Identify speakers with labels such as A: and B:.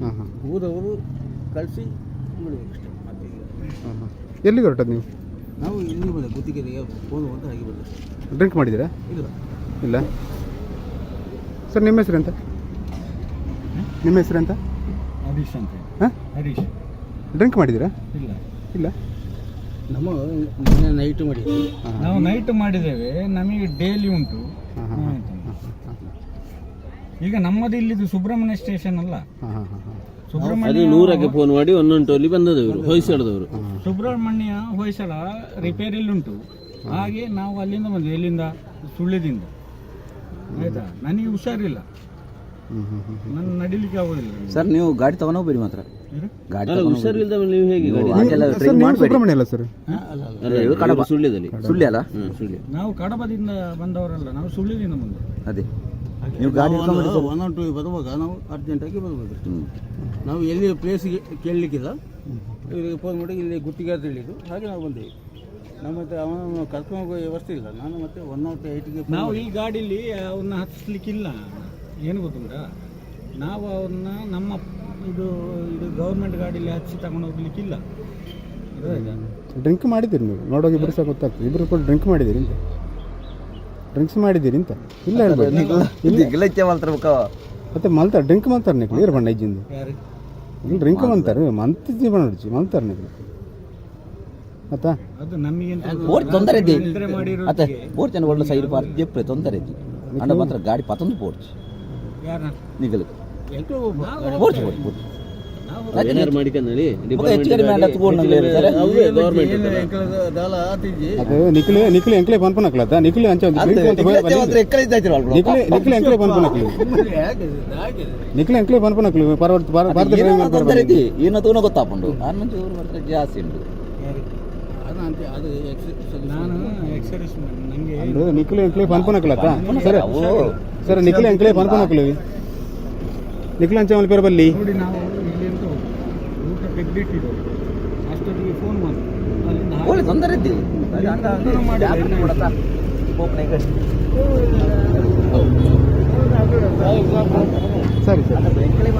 A: ಹಾಂ ಹಾಂ
B: ಊರವರು ಕಳಿಸಿ ಬಿಡ್ಬೇಕು ಅಷ್ಟೇ. ಮತ್ತೆ ಈಗ
A: ಎಲ್ಲಿಗೆ ಹೊರಟದ್ದು ನೀವು?
B: ನಾವು ಇಲ್ಲಿ ಬಂದೆ ಗುತ್ತಿಗೆರಿಗೆ ಫೋನ್ ಅಂತ ಬಂದೆ.
A: ಡ್ರಿಂಕ್ ಮಾಡಿದ್ದೀರಾ?
B: ಇಲ್ಲ.
A: ಇಲ್ಲ. ಸರ್ ನಿಮ್ಮ ಹೆಸರು ಎಂತ? ನಿಮ್ಮ ಹೆಸರು ಎಂತ?
B: ಹರೀಶ್ ಅಂತ
A: ಹಾಂ?
B: ಹರೀಶ್.
A: ಡ್ರಿಂಕ್ ಮಾಡಿದ್ದೀರಾ?
B: ಇಲ್ಲ.
A: ಇಲ್ಲ.
B: ನಮ್ಮ ನೈಟ್
A: ಹಾಂ
C: ನಾವು ನೈಟ್ ಮಾಡಿದ್ದೇವೆ ನಮಗೆ ಡೈಲಿ ಉಂಟು. ಈಗ ನಮ್ಮದು ಇಲ್ಲಿದು ಸುಬ್ರಹ್ಮಣ್ಯ ಸ್ಟೇಷನ್ ಅಲ್ಲ.
A: ಹಾಂ ಹಾಂ ಹಾಂ ಹಾಂ.
C: ಸುಬ್ರಹ್ಮಣ್ಯ
D: ನೂರಕ್ಕೆ ಫೋನ್ ಮಾಡಿ ಒಂದೊಂದು ಟೋಲಿ ಬಂದದವರು ಹೊಯ್ಸಳದವರು.
C: ಸುಬ್ರಹ್ಮಣ್ಯ ಹೊಯ್ಸಳ ರಿಪೇರಿ ಉಂಟು ಹಾಗೆ ನಾವು ಅಲ್ಲಿಂದ ಬಂದ್ವಿ ಎಲ್ಲಿಂದ? ಸುಳ್ಳ್ಯದಿಂದ ಆಯ್ತಾ? ನನಗೆ ಹುಷಾರಿಲ್ಲ. ನನ್ನ ನಡಿಲಿಕ್ಕೆ ಆಗೋದಿಲ್ಲ
E: ಸರ್ ನೀವು ಗಾಡಿ ತಗೊಂಡು ಹೋಗ್ಬೇಡಿ ಮಾತ್ರ? ಗಾಡಿ
D: ನೀವು ಹೇಗೆ ಗಾಡಿ
E: ಡ್ರಿಂಕ್
A: ಸುಬ್ರಹ್ಮಣ್ಯ ಅಲ್ಲ ಸರ್?
D: ಅಲ್ಲ, ಸುಳ್ಯದಲ್ಲಿ.
E: ಸುಳ್ಳಿ ಅಲ್ಲ?
D: ಸುಳ್ಯ.
C: ನಾವು ಕಡಬದಿಂದ ಬಂದವರಲ್ಲ ನಾವು ಸುಳ್ಳಿದಿಂದ ಬಂದವರು
E: ಅದೇ. ನೀವು ಗಾಡಿ
B: ಒನ್ ಆನ್ ಟು ಬರುವಾಗ ನಾವು ಅರ್ಜೆಂಟಾಗಿ
E: ಬರ್ಬೋದು.
B: ನಾವು ಎಲ್ಲಿ ಪ್ಲೇಸಿಗೆ ಕೇಳಲಿಕ್ಕಿಲ್ಲ. ಇವರಿಗೆ ಫೋನ್ ಮಾಡಿ ಇಲ್ಲಿ ಗುತ್ತಿಗೆ ಅಂತ ಹೇಳಿದ್ದು. ಹಾಗೆ ನಾವು ಬಂದೇವೆ. ನಮ್ಮ ಮತ್ತೆ ಅವನನ್ನು ಕರ್ಕೊಂಡು ಹೋಗೋ ವ್ಯವಸ್ಥೆ ಇಲ್ಲ. ನಾನು ಮತ್ತೆ ಒನ್ ನಾಟ್ ಏಯ್ಟಿಗೆ
C: ನಾವು ಈ ಗಾಡೀಲಿ ಅವನ್ನ ಹತ್ತಿಸ್ಲಿಕ್ಕಿಲ್ಲ ಏನು ಗೊತ್ತುಂಟಾ? ನಾವು ಅವ್ರನ್ನ ನಮ್ಮ ಇದು ಇದು ಗೌರ್ಮೆಂಟ್ ಗಾಡೀಲಿ ಹಚ್ಚಿ ತಗೊಂಡು ಹೋಗ್ಲಿಕ್ಕಿಲ್ಲ?
A: ಡ್ರಿಂಕ್ ಮಾಡಿದ್ದೀರಿ ನೀವು. ನೋಡೋಕೆ ಇಬ್ಬರು ಸಹ ಗೊತ್ತಾಗ್ತದೆ. ಇಬ್ಬರು ಕೂಡ ಡ್ರಿಂಕ್ ಮಾಡಿದ್ದೀರಿ ಅಂತ ಡ್ರಿಂಕ್ಸ್ ಮಾಡಿದ್ದೀರಿ ಅಂತ. ಇಲ್ಲ ಹೇಳ್ಬೋದು
E: ಗಿಲಚ್ಚೆ
A: ಮತ್ತೆ ಮಲ್ತಾರೆ ಡ್ರಿಂಕ್ ಮಲ್ತಾರೆ ನಿಕ್ಲಿ ಇರ್ ಬಣ್ಣ ಇಜ್ಜಿಂದು ಇಲ್ಲಿ ಡ್ರಿಂಕ್ ಮಂತಾರೆ ಮಂತಿದ್ದಿ ಬಣ್ಣ ಹೊಡ್ಚಿ ಮಲ್ತಾರೆ ನಿಕ್ಲಿ. ಆಯ್ತಾ
E: ತೊಂದರೆ ಇದೆ? ಜನ ಒಳ್ಳೆ ಸೈಡ್ ಪಾರ್ಕ್ ಜೆಪ್ರೆ ತೊಂದರೆ ಇದೆ. ಅಂಡ ಮಾತ್ರ ಗಾಡಿ ಪತ್ತೊಂದು ಪೋರ್ಚ್ ನಿಗಲು ಪೋರ್ಚ್ ಪೋರ್ಚ್ ಪೋರ್ಚ್
D: ಏನಾರು ಮಾಡಿಕೊಂಡಿ
A: ನಿಕ್ಲೆ ನಿಕ್ಲೆ ಎಂಕ್ಲೆ ಪನ್ಪನಕ್ಲದ ನಿಕ್ಲೆ ಅಂಚ ನಿಕ್ಲೆ ನಿಕ್ಲೆ ಎಂಕ್ಲೆ ಪನ್ಪನಕ್ಲಿ ನಿಕ್ಲೆ ಎಂಕ್ಲೆ ಪರವರ್ತ ಭಾರತ
E: ಏನೋ ತೂನ ಗೊತ್ತಾಪುಂಡು ಮಾತ್ರ ಜಾಸ್ತಿ ಉಂಟು.
A: ನಿಕ್ಲೆ ಎಂಕ್ಲೆ ಸರ್ ಸರ್ ನಿಕ್ಲೆ ಎಂಕ್ಲೆ ಪನ್ಪನಕ್ಲಿ ನಿಕ್ಲೆ ಅಂಚ ಅವನ ಪೇರು ಬಲ್ಲಿ
C: ಬಿಟ್ಟಿರೋದು ಅಷ್ಟೊತ್ತಿಗೆ ಫೋನ್ ಮಾಡಿ ಅಲ್ಲಿಂದ
E: ತೊಂದರೆ ಇದ್ದೀವಿ
C: ತೊಂದರೆ ಮಾಡಿಲ್ಲ, ಯಾಕೆ ಇನ್ನೂ ಕೊಡತ್ತಾ? ಒಬ್ಬನೇ ಕಟ್ಟಿ.
A: ಸರಿ ಸರಿ ಅದು ಬೆಂಕಲೇ